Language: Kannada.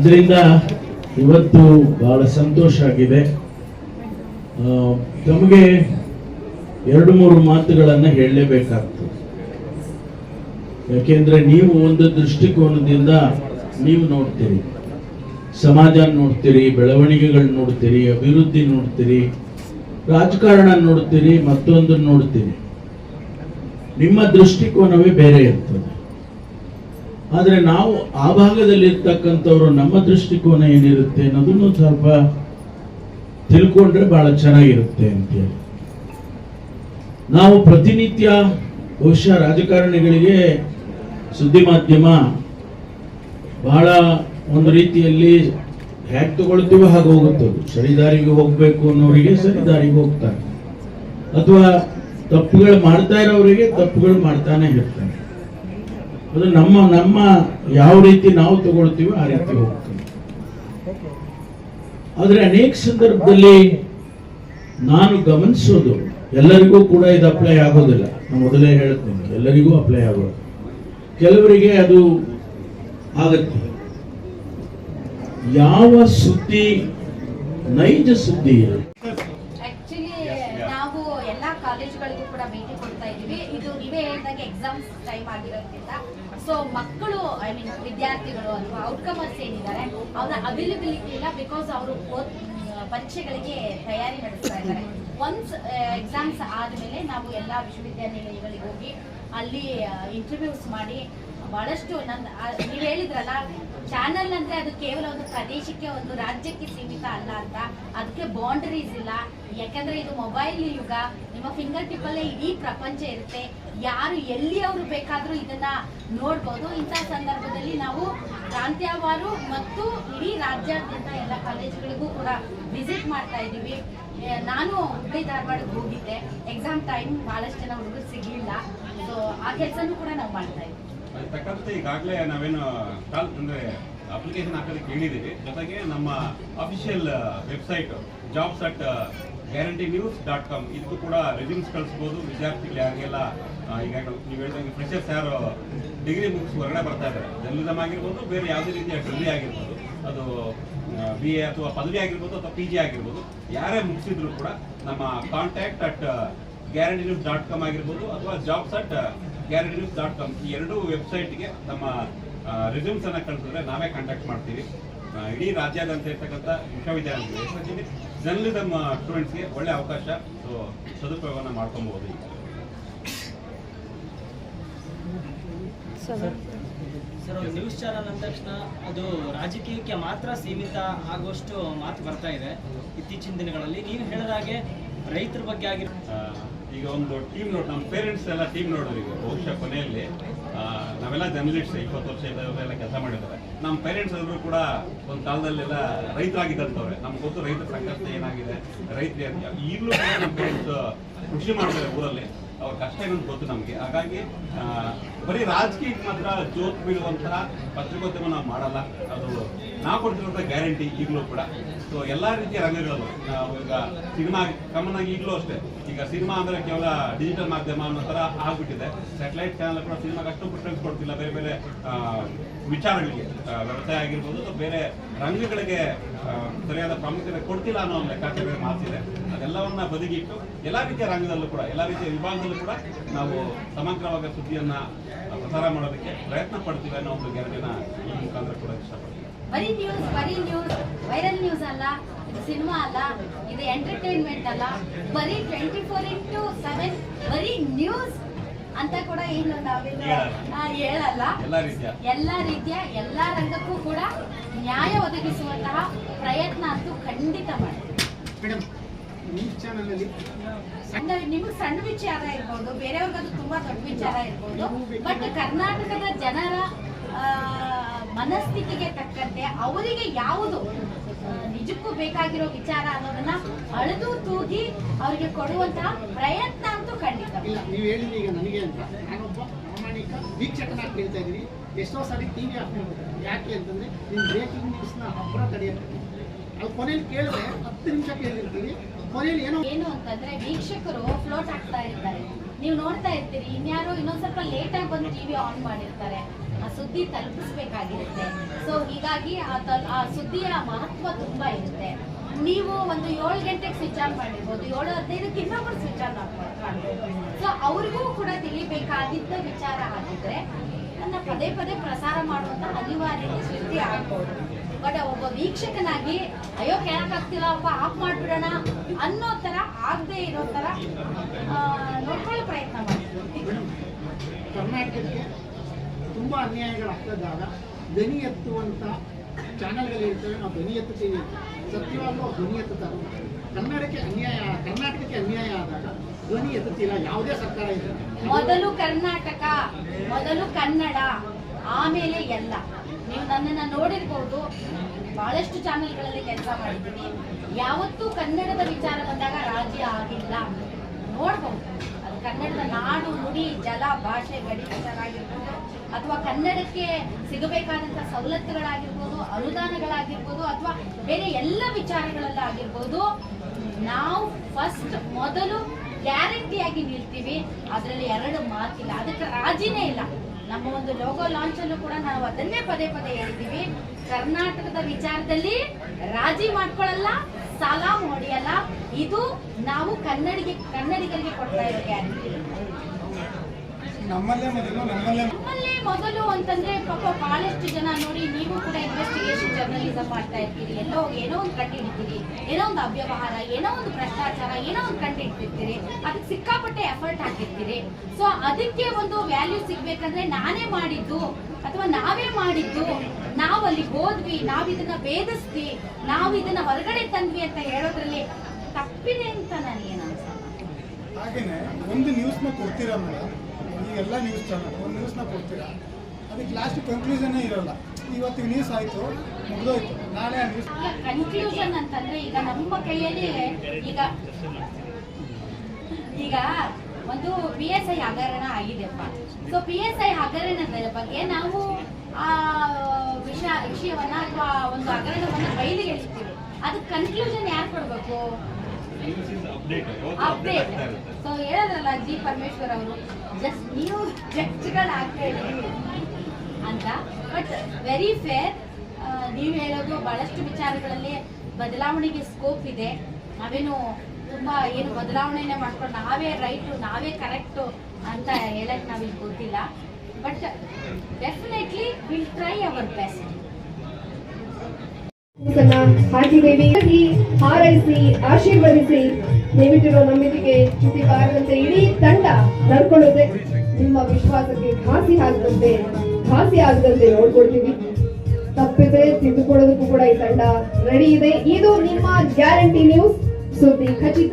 ಅದರಿಂದ ಇವತ್ತು ಬಹಳ ಸಂತೋಷ ಆಗಿದೆ. ತಮಗೆ ಎರಡು ಮೂರು ಮಾತುಗಳನ್ನು ಹೇಳಲೇಬೇಕಾಗ್ತದೆ ಯಾಕೆಂದ್ರೆ ನೀವು ಒಂದು ದೃಷ್ಟಿಕೋನದಿಂದ ನೀವು ನೋಡ್ತೀರಿ ಸಮಾಜ ನೋಡ್ತೀರಿ, ಬೆಳವಣಿಗೆಗಳು ನೋಡ್ತೀರಿ, ಅಭಿವೃದ್ಧಿ ನೋಡ್ತೀರಿ, ರಾಜಕಾರಣ ನೋಡ್ತೀರಿ, ಮತ್ತೊಂದನ್ನು ನೋಡ್ತೀರಿ. ನಿಮ್ಮ ದೃಷ್ಟಿಕೋನವೇ ಬೇರೆ ಇರ್ತದೆ. ಆದರೆ ನಾವು ಆ ಭಾಗದಲ್ಲಿ ಇರ್ತಕ್ಕಂಥವ್ರು ನಮ್ಮ ದೃಷ್ಟಿಕೋನ ಏನಿರುತ್ತೆ ಅನ್ನೋದನ್ನು ಸ್ವಲ್ಪ ತಿಳ್ಕೊಂಡ್ರೆ ಬಹಳ ಚೆನ್ನಾಗಿರುತ್ತೆ ಅಂತೇಳಿ. ನಾವು ಪ್ರತಿನಿತ್ಯ ಬಹುಶಃ ರಾಜಕಾರಣಿಗಳಿಗೆ ಸುದ್ದಿ ಮಾಧ್ಯಮ ಬಹಳ ಒಂದು ರೀತಿಯಲ್ಲಿ ಹ್ಯಾಕ್ ತಗೊಳ್ತೀವೋ ಹಾಗೆ ಹೋಗುತ್ತೆ. ಸರಿದಾರಿಗೆ ಸರಿ ದಾರಿಗೆ ಹೋಗ್ಬೇಕು ಅನ್ನೋರಿಗೆ ಸರಿದಾರಿಗೆ ಹೋಗ್ತಾರೆ. ಅಥವಾ ತಪ್ಪುಗಳು ಮಾಡ್ತಾ ಇರೋರಿಗೆ ತಪ್ಪುಗಳು ಮಾಡ್ತಾನೆ ಇರ್ತಾರೆ. ಅದು ನಮ್ಮ ನಮ್ಮ ಯಾವ ರೀತಿ ನಾವು ತಗೊಳ್ತೀವೋ ಆ ರೀತಿ ಹೋಗ್ತೀವಿ ಆದರೆ ಅನೇಕ ಸಂದರ್ಭದಲ್ಲಿ ನಾನು ಗಮನಿಸೋದು, ಎಲ್ಲರಿಗೂ ಕೂಡ ಇದು ಅಪ್ಲೈ ಆಗೋದಿಲ್ಲ. ನಾನು ಮೊದಲೇ ಹೇಳ್ತೇನೆ, ಎಲ್ಲರಿಗೂ ಅಪ್ಲೈ ಆಗೋದು. ಕೆಲವರಿಗೆ ಅದು ಆಗತ್ತೆ. ಯಾವ ಸುದ್ದಿ ನೈಜ ಸುದ್ದಿ ಇರುತ್ತೆ ಆಕ್ಚುಲಿ ನಾವು ಎಲ್ಲಾ ಕಾಲೇಜುಗಳಿಗೂ ಕೂಡ ಭೇಟಿ ಕೊಡ್ತಾ ಇದೀವಿ ಇದು ಎಕ್ಸಾಮ್ಸ್ ಟೈಮ್ ಆಗಿರೋದ್ರಿಂದ. ಸೊ ಮಕ್ಕಳು ಐ ಮೀನ್ ವಿದ್ಯಾರ್ಥಿಗಳು ಅಥವಾ ಔಟ್ಕಮರ್ಸ್ ಏನಿದ್ದಾರೆ, ಅವರ ಅವೈಲಬಿಲಿಟಿ ಇಲ್ಲ ಬಿಕಾಸ್ ಅವರು ಪರೀಕ್ಷೆಗಳಿಗೆ ತಯಾರಿ ನಡೆಸ್ತಾ ಇದ್ದಾರೆ. ಒನ್ಸ್ ಎಕ್ಸಾಮ್ಸ್ ಆದಮೇಲೆ ನಾವು ಎಲ್ಲ ವಿಶ್ವವಿದ್ಯಾನಿಲಯಗಳಿಗೆ ಹೋಗಿ ಅಲ್ಲಿ ಇಂಟರ್ವ್ಯೂಸ್ ಮಾಡಿ, ಬಹಳಷ್ಟು ನನ್ನ ನೀವು ಹೇಳಿದ್ರಲ್ಲ ಚಾನಲ್ ಅಂದ್ರೆ ಅದು ಕೇವಲ ಒಂದು ಪ್ರದೇಶಕ್ಕೆ ಒಂದು ರಾಜ್ಯಕ್ಕೆ ಸೀಮಿತ ಅಲ್ಲ ಅಂತ. ಅದಕ್ಕೆ ಬೌಂಡರೀಸ್ ಇಲ್ಲ. ಯಾಕಂದ್ರೆ ಇದು ಮೊಬೈಲ್ ಯುಗ. ನಿಮ್ಮ ಫಿಂಗರ್ ಟಿಪ್ ಅಲ್ಲೇ ಇಡೀ ಪ್ರಪಂಚ ಇರುತ್ತೆ. ಯಾರು ಎಲ್ಲಿಯವರು ಬೇಕಾದ್ರೂ ಇದನ್ನ ನೋಡ್ಬೋದು. ಇಂಥ ಸಂದರ್ಭದಲ್ಲಿ ನಾವು ಪ್ರಾಂತ್ಯವಾರು ಮತ್ತು ಇಡೀ ರಾಜ್ಯಾದ್ಯಂತ ಎಲ್ಲ ಕಾಲೇಜುಗಳಿಗೂ ಕೂಡ ವಿಸಿಟ್ ಮಾಡ್ತಾ ಇದ್ದೀವಿ. ನಾನು ಹುಬ್ಬಳ್ಳಿ ಧಾರವಾಡಕ್ಕೆ ಹೋಗಿದ್ದೆ. ಎಕ್ಸಾಮ್ ಟೈಮ್ ಬಹಳಷ್ಟು ಜನ ಹುಡುಗರು ಸಿಗ್ಲಿಲ್ಲ. ಸೊ ಆ ಕೆಲಸನೂ ಕೂಡ ನಾವು ಮಾಡ್ತಾ ಇದ್ದೀವಿ ತಕ್ಕಂತೆ ಈಗಾಗಲೇ ನಾವೇನು ಕಾಲ್ ಅಂದರೆ ಅಪ್ಲಿಕೇಶನ್ ಹಾಕೋದಕ್ಕೆ ಹೇಳಿದ್ದೀವಿ ಜೊತೆಗೆ ನಮ್ಮ official website jobs at guarantee news dot com ಇದಕ್ಕೂ ಕೂಡ ರೆಸ್ಯೂಮ್ಸ್ ಕಳಿಸ್ಬೋದು. ವಿದ್ಯಾರ್ಥಿಗಳು ಯಾರಿಗೆಲ್ಲ ಈಗ ನೀವು ಹೇಳಿದಂಗೆ ಫ್ರೆಶರ್ಸ್ ಯಾರು ಡಿಗ್ರಿ ಬುಕ್ಸ್ ಹೊರಗಡೆ ಬರ್ತಾ ಇದ್ದಾರೆ. ಜರ್ನಲಿಸಮ್ ಆಗಿರ್ಬೋದು, ಬೇರೆ ಯಾವುದೇ ರೀತಿಯ ಡಿಗ್ರಿ ಆಗಿರ್ಬೋದು. ಅದು ಬಿ ಎ ಅಥವಾ ಪದವಿ ಆಗಿರ್ಬೋದು ಅಥವಾ ಪಿ ಜಿ ಆಗಿರ್ಬೋದು. ಯಾರೇ ಮುಗಿಸಿದ್ರು ಕೂಡ ನಮ್ಮ contact at guarantee news dot com ಆಗಿರ್ಬೋದು ಅಥವಾ jobs at guarantee news dot com ಈ ಎರಡೂ ವೆಬ್ಸೈಟ್ಗೆ ನಮ್ಮ ರಿಸ್ಯೂಮ್ಸ್ ಅನ್ನ ಕಳಿಸಿದ್ರೆ ನಾವೇ ಕಾಂಟ್ಯಾಕ್ಟ್ ಮಾಡ್ತೀವಿ. ಇಡೀ ರಾಜ್ಯಾದ್ಯಂತ ಇರ್ತಕ್ಕಂಥ ವಿಶ್ವವಿದ್ಯಾಲಯಗಳು ಜರ್ನಲಿಸಮ್ ಸ್ಟೂಡೆಂಟ್ಸ್ಗೆ ಒಳ್ಳೆ ಅವಕಾಶ ಸೊ ಸದುಪಯೋಗವನ್ನು ಮಾಡ್ಕೊಬಹುದು ಈಗ. ಸರ್ ಒಂದು ನ್ಯೂಸ್ ಚಾನಲ್ ಅಂದ ತಕ್ಷಣ ಅದು ರಾಜಕೀಯಕ್ಕೆ ಮಾತ್ರ ಸೀಮಿತ ಆಗುವಷ್ಟು ಮಾತು ಬರ್ತಾ ಇದೆ. ಇತ್ತೀಚಿನ ದಿನಗಳಲ್ಲಿ ನೀವು ಹೇಳಿದ ಹಾಗೆ ರೈತರ ಬಗ್ಗೆ ಆಗಿರೋ ಈಗ ಒಂದು ಟೀಮ್ ನೋಡ್ ನಮ್ಮ ಪೇರೆಂಟ್ಸ್ ಎಲ್ಲ ಟೀಮ್ ನೋಡಿದ್ರು ಈಗ ಬಹುಶಃ ಕೊನೆಯಲ್ಲಿ. ನಾವೆಲ್ಲ ಜರ್ನಲಿಸ್ಟ್ ಇಪ್ಪತ್ತು ವರ್ಷ ಎಲ್ಲ ಕೆಲಸ ಮಾಡಿದ್ದಾರೆ. ನಮ್ಮ ಪೇರೆಂಟ್ಸ್ ಎಲ್ಲರೂ ಕೂಡ ಒಂದು ಕಾಲದಲ್ಲೆಲ್ಲ ರೈತರಾಗಿದ್ದಂಥವ್ರೆ ನಮ್ಗೆ ಗೊತ್ತು ರೈತರ ಸಂಕಷ್ಟ ಏನಾಗಿದೆ, ರೈತರು ಈಗಲೂ ನಮ್ಮ ಪೇರೆಂಟ್ಸ್ ಕೃಷಿ ಮಾಡ್ತಾರೆ ಊರಲ್ಲಿ. ಅವ್ರ ಕಷ್ಟ ಏನಂತ ಗೊತ್ತು ನಮಗೆ. ಹಾಗಾಗಿ ಬರೀ ರಾಜಕೀಯಕ್ಕೆ ಮಾತ್ರ ಜೋತ್ ಬೀಳುವಂತಹ ಪತ್ರಿಕೋದ್ಯಮ ನಾವು ಮಾಡಲ್ಲ. ಅದು ನಾವು ಕೊಡ್ತಿರುವಂಥ ಗ್ಯಾರಂಟಿ ಈಗಲೂ ಕೂಡ. ಸೊ ಎಲ್ಲ ರೀತಿಯ ರಂಗಗಳಲ್ಲೂ ನಾವು ಈಗ ಸಿನಿಮಾ ಕಾಮನ್ ಆಗಿ ಈಗಲೂ ಅಷ್ಟೇ. ಈಗ ಸಿನಿಮಾ ಅಂದ್ರೆ ಕೇವಲ ಡಿಜಿಟಲ್ ಮಾಧ್ಯಮ ಅನ್ನೋ ಥರ ಆಗ್ಬಿಟ್ಟಿದೆ. ಸ್ಯಾಟಲೈಟ್ ಚಾನಲ್ ಕೂಡ ಸಿನಿಮಾಗೆ ಅಷ್ಟು ಪ್ರಿಫರೆನ್ಸ್ ಕೊಡ್ತಿಲ್ಲ. ಬೇರೆ ಬೇರೆ ವಿಚಾರಗಳಿಗೆ ವ್ಯವಸಾಯ ಆಗಿರ್ಬೋದು ಅಥವಾ ಬೇರೆ ರಂಗಗಳಿಗೆ ಸರಿಯಾದ ಪ್ರಾಮುಖ್ಯತೆ ಕೊಡ್ತಿಲ್ಲ ಅನ್ನೋ ಒಂದು ಲೆಕ್ಕಾಚಾರ ಮಾತಿದೆ. ಅದೆಲ್ಲವನ್ನ ಬದಿಗಿಟ್ಟು ಎಲ್ಲ ರೀತಿಯ ರಂಗದಲ್ಲೂ ಕೂಡ, ಎಲ್ಲ ರೀತಿಯ ವಿಭಾಗದಲ್ಲೂ ಕೂಡ ನಾವು ಸಮಗ್ರವಾದ ಸುದ್ದಿಯನ್ನ ಪ್ರಸಾರ ಮಾಡೋದಕ್ಕೆ ಪ್ರಯತ್ನ ಪಡ್ತೀವಿ ಅನ್ನೋ ಒಂದು ಗ್ಯಾರಂಟಿನ ಈ ಮುಖಾಂತರ ಕೂಡ ಇಷ್ಟಪಡ್ತೀವಿ ಬರೀ ನ್ಯೂಸ್ ಅಲ್ಲ ಸಿನಿಮಾ ಅಲ್ಲ, ಇದು ಎಂಟರ್ಟೈನ್ಮೆಂಟ್ ಅಲ್ಲ, ಬರೀ ಟ್ವೆಂಟಿ ಫೋರ್ ಇಂಟು ಸೆವೆನ್ ಬರೀ ನ್ಯೂಸ್ ಅಂತ ಕೂಡ ಏನು ನಾವೆಲ್ಲ ಹೇಳಲ್ಲ. ಎಲ್ಲ ರೀತಿಯ. ಎಲ್ಲ ರಂಗಕ್ಕೂ ಕೂಡ ನ್ಯಾಯ ಒದಗಿಸುವಂತಹ ಪ್ರಯತ್ನ ಅಂತೂ ಖಂಡಿತ ಮಾಡ್ತೀವಿ ಸಣ್ಣ ನಿಮ್ಗೆ ಸಣ್ಣ ವಿಚಾರ ಇರ್ಬೋದು ಬೇರೆಯವ್ರಿಗದು ಅದು ತುಂಬಾ ದೊಡ್ಡ ವಿಚಾರ ಇರ್ಬೋದು ಬಟ್ ಕರ್ನಾಟಕದ ಜನರ ಮನಸ್ಥಿತಿಗೆ ತಕ್ಕಂತೆ ಅವರಿಗೆ ಯಾವುದು ನಿಜಕ್ಕೂ ಬೇಕಾಗಿರೋ ವಿಚಾರ ಅನ್ನೋದನ್ನ ಅಳೆದು ತೂಗಿ ಅವರಿಗೆ ಕೊಡುವಂತ ಪ್ರಯತ್ನ ಅಂತೂ ಖಂಡಿತ. ನೀವು ಹೇಳಿದ್ರಿ ಈಗ ನನಗೆ ಅಂತ. ನಾನೊಬ್ಬ ಪ್ರಾಮಾಣಿಕ ವೀಕ್ಷಕನಾಗಿ ಕೇಳ್ತಾ ಇದ್ದೀನಿ. ಎಷ್ಟೋ ಸಾರಿ ಟಿ ವಿ ಹಾಕ್ಬೋದು ಯಾಕೆ ಅಂತಂದ್ರೆ ನಿಮ್ಮ ಬ್ರೇಕಿಂಗ್ ನ್ಯೂಸ್ನ ಅಪ್ರ ತಡೆಯುತ್ತೆ ಅದು ಕೊನೆಯಲ್ಲಿ ಕೇಳಿದ್ರೆ ಹತ್ತು ನಿಮಿಷ ಕೇಳಿರ್ತೀವಿ. ಕೊನೆಯಲ್ಲಿ ಏನೋ ಏನು ಅಂತಂದ್ರೆ ವೀಕ್ಷಕರು ಫ್ಲೋಟ್ ಆಗ್ತಾ ಇರ್ತಾರೆ. ನೀವು ನೋಡ್ತಾ ಇರ್ತೀರಿ. ಇನ್ಯಾರೋ ಇನ್ನೊಂದ್ ಸ್ವಲ್ಪ ಲೇಟ್ ಆಗಿ ಬಂದು ಟಿವಿ ಆನ್ ಮಾಡಿರ್ತಾರೆ. ಆ ಸುದ್ದಿ ತಲುಪಿಸ್ಬೇಕಾಗಿರುತ್ತೆ. ಸೊ ಹೀಗಾಗಿ ಆ ಆ ಸುದ್ದಿಯ ಮಹತ್ವ ತುಂಬಾ ಇರುತ್ತೆ. ನೀವು ಒಂದು ಏಳು ಗಂಟೆಗೆ ಸ್ವಿಚ್ ಆನ್ ಮಾಡಿರ್ಬೋದು, ಏಳು ಹದಿನೈದಕ್ಕೆ ಇನ್ನೊಬ್ರು ಸ್ವಿಚ್ ಆನ್ ಮಾಡ್ಬೋದು. ಸೊ ಅವ್ರಿಗೂ ಕೂಡ ತಿಳಿಬೇಕಾಗಿದ್ದ ವಿಚಾರ ಆಗಿದ್ರೆ ನನ್ನ ಪದೇ ಪದೇ ಪ್ರಸಾರ ಮಾಡುವಂತ ಅನಿವಾರ್ಯತೆ ಸೃಷ್ಟಿ ಆಗ್ಬೋದು. ಬಟ್ ಒಬ್ಬ ವೀಕ್ಷಕನಾಗಿ, ಅಯ್ಯೋ ಕೇಳಕ್ಕಾಗ್ತಿಲ್ಲಪ್ಪ ಆಫ್ ಮಾಡ್ಬಿಡೋಣ ಅನ್ನೋ ತರ ಆಗದೆ ಇರೋ ತರ ನೋಡ್ಕೊಳ್ಳೋ ಪ್ರಯತ್ನ ಮಾಡ್ತೀವಿ. ತುಂಬ ಅನ್ಯಾಯಗಳಾಗ್ತದಾಗ ಧ್ವನಿ ಎತ್ತುವಂಥ ಇರ್ತವೆ, ನಾವು ಧ್ವನಿ ಎತ್ತುತ್ತೀವಿ. ಅಂತ. ಧ್ವನಿ ಎತ್ತುತ್ತಾರೆ. ಕನ್ನಡಕ್ಕೆ ಅನ್ಯಾಯ, ಕರ್ನಾಟಕಕ್ಕೆ ಅನ್ಯಾಯ ಆದಾಗ ಧ್ವನಿ ಎತ್ತುತ್ತಿಲ್ಲ ಯಾವುದೇ ಸರ್ಕಾರ ಇದೆ ಮೊದಲು ಕರ್ನಾಟಕ, ಮೊದಲು ಕನ್ನಡ, ಆಮೇಲೆ ಎಲ್ಲ. ನೀವು ನನ್ನನ್ನು ನೋಡಿರ್ಬೋದು, ಬಹಳಷ್ಟು ಚಾನೆಲ್ಗಳಲ್ಲಿ ಕೆಲಸ ಮಾಡಿದ್ದೀನಿ. ಯಾವತ್ತೂ ಕನ್ನಡದ ವಿಚಾರ ಬಂದಾಗ ರಾಜ್ಯ ಆಗಿಲ್ಲ. ನೋಡ್ಬೋದು. ಅದು ಕನ್ನಡದ ನಾಡು, ನುಡಿ, ಜಲ, ಭಾಷೆ, ಗಡಿ ವಿಚಾರ ಆಗಿರ್ಬೋದು ಅಥವಾ ಕನ್ನಡಕ್ಕೆ ಸಿಗಬೇಕಾದಂಥ ಸವಲತ್ತುಗಳಾಗಿರ್ಬೋದು, ಅನುದಾನಗಳಾಗಿರ್ಬೋದು, ಅಥವಾ ಬೇರೆ ಎಲ್ಲ ವಿಚಾರಗಳಲ್ಲಾಗಿರ್ಬೋದು ನಾವು ಫಸ್ಟ್ ಮೊದಲು ಗ್ಯಾರಂಟಿಯಾಗಿ ನಿಲ್ತೀವಿ. ಅದರಲ್ಲಿ ಎರಡು ಮಾತಿಲ್ಲ ಅದಕ್ಕೆ ರಾಜಿನೇ ಇಲ್ಲ. ನಮ್ಮ ಒಂದು ಲೋಗೋ ಲಾಂಚ್ ಅನ್ನು ಕೂಡ ನಾವು ಅದನ್ನೇ ಪದೇ ಪದೇ ಹೇಳಿದ್ದೀವಿ. ಕರ್ನಾಟಕದ ವಿಚಾರದಲ್ಲಿ ರಾಜಿ ಮಾಡ್ಕೊಳ್ಳಲ್ಲ, ಸಾಲ ಹೊಡೆಯಲ್ಲ ಇದು ನಾವು ಕನ್ನಡಿಗೆ, ಕನ್ನಡಿಗರಿಗೆ ಕೊಡ್ತಾ ಇರೋ ಗ್ಯಾರಂಟಿ ನಮ್ಮಲ್ಲೇ ಮೊದಲು ನಮ್ಮಲ್ಲೇ. ನಮ್ಮಲ್ಲೇ ಮೊದಲು ಅಂತಂದ್ರೆ ಪಾಪ ಬಹಳಷ್ಟು ಜನ ನೋಡಿ ನೀವು ಕೂಡ ಇನ್ವೆಸ್ಟಿಗೇಷನ್ ಜರ್ನಲಿಸಂ ಮಾಡ್ತಾ ಇರ್ತೀರಿ. ಎಲ್ಲೋ ಏನೋ ಒಂದು ಕಂಡು ಹಿಡಿತೀರಿ ಏನೋ ಒಂದು ಅವ್ಯವಹಾರ ಏನೋ ಒಂದು ಭ್ರಷ್ಟಾಚಾರ ಏನೋ ಒಂದು ಕಂಡು ಹಿಡ್ತಿರ್ತೀರಿ ಅದಕ್ಕೆ ಸಿಕ್ಕಾಪಟ್ಟೆ ಎಫರ್ಟ್ ಹಾಕಿರ್ತೀರಿ. ಸೊ ಅದಕ್ಕೆ ಒಂದು ವ್ಯಾಲ್ಯೂ ಸಿಗ್ಬೇಕಂದ್ರೆ ನಾನೇ ಮಾಡಿದ್ದು ಅಥವಾ ನಾವೇ ಮಾಡಿದ್ದು. ನಾವು ಅಲ್ಲಿ ಹೋದ್ವಿ ನಾವು ಇದನ್ನ ಭೇದಿಸ್ವಿ ನಾವು ಇದನ್ನ ಹೊರಗಡೆ ತಂದ್ವಿ ಅಂತ ಹೇಳೋದ್ರಲ್ಲಿ ತಪ್ಪಿದೆ ಅಂತ ನನಗೇನು ಅನ್ಸಲ್ಲ. ಹಾಗೇನೆ ಒಂದು ನ್ಯೂಸ್ನ ಕೊಡ್ತೀರಾ ಮೇಡಮ್? ಈಗೆಲ್ಲ ನ್ಯೂಸ್ ಚಾನಲ್ ಒಂದು ನ್ಯೂಸ್ನ ಕೊಡ್ತೀರಾ? ಅದಕ್ಕೆ ಲಾಸ್ಟ್ ಕನ್ಕ್ಲೂಷನ್ನೇ ಇರೋಲ್ಲ. ಇವತ್ತಿಗೆ ನ್ಯೂಸ್ ಆಯಿತು, ಮುಗಿದೋಯ್ತು. ನಾಳೆ ಆ ನ್ಯೂಸ್ ಕನ್ಕ್ಲೂಷನ್ ಅಂತಂದ್ರೆ ಈಗ ನಮ್ಮ ಕೈಯಲ್ಲಿ ಈಗ ಈಗ ಒಂದು ಪಿ ಎಸ್ ಐ ಹಗರಣ ಆಗಿದೆಪ್ಪ. ಸೊ ಪಿ ಎಸ್ ಐ ಹಗರಣದ ಬಗ್ಗೆ ನಾವು ಆ ವಿಷಯ ವಿಷಯವನ್ನ ಅಥವಾ ಒಂದು ಹಗರಣವನ್ನ ಬಯಲಿಗೆ ಇಳಿಸ್ತೀವಿ. ಅದಕ್ಕೆ ಕನ್ಕ್ಲೂಷನ್ ಯಾರು ಕೊಡ್ಬೇಕು? ಅಪ್ಡೇಟ್ ಸೊ ಹೇಳಿದ್ರಲ್ಲ ಜಿ ಪರಮೇಶ್ವರ್ ಅವರು ಜಸ್ಟ್ ನೀವು ಜಡ್ಜ್ಗಳಾಗ್ಬೇಡಿ ಅಂತ. ಬಟ್ ವೆರಿ ಫೇರ್ ನೀವು ಹೇಳೋದು ಬಹಳಷ್ಟು ವಿಚಾರಗಳಲ್ಲಿ ಬದಲಾವಣೆಗೆ ಸ್ಕೋಪ್ ಇದೆ. ನಾವೇನು ತುಂಬಾ ಏನು ಬದಲಾವಣೆನೆ ಮಾಡ್ಕೊಂಡು ನಾವೇ ರೈಟು ನಾವೇ ಕರೆಕ್ಟು ಅಂತ ಹೇಳಕ್ ನಾವಿಲ್ಲಿ ಗೊತ್ತಿಲ್ಲ. But definitely will try our best ಹಾರೈಸಿ, ಆಶೀರ್ವದಿಸಿ ದಯವಿಟ್ಟಿರೋ ನಂಬಿಕೆಗೆ ಚ್ಯುತಿ ಬಾರದಂತೆ ಇಡೀ ತಂಡ ನಡ್ಕೊಳ್ಳುತ್ತೆ. ನಿಮ್ಮ ವಿಶ್ವಾಸಕ್ಕೆ ಘಾಸಿ ಆಗದಂತೆ ಘಾಸಿ ಆಗದಂತೆ ನೋಡ್ಕೊಳ್ತೀವಿ. ತಪ್ಪಿದ್ರೆ ತಿದ್ದುಕೊಳ್ಳೋದಕ್ಕೂ ಕೂಡ ಈ ತಂಡ ರೆಡಿ ಇದೆ. ಇದು ನಿಮ್ಮ ಗ್ಯಾರಂಟಿ ನ್ಯೂಸ್ ಸುದ್ದಿ ಖಚಿತ.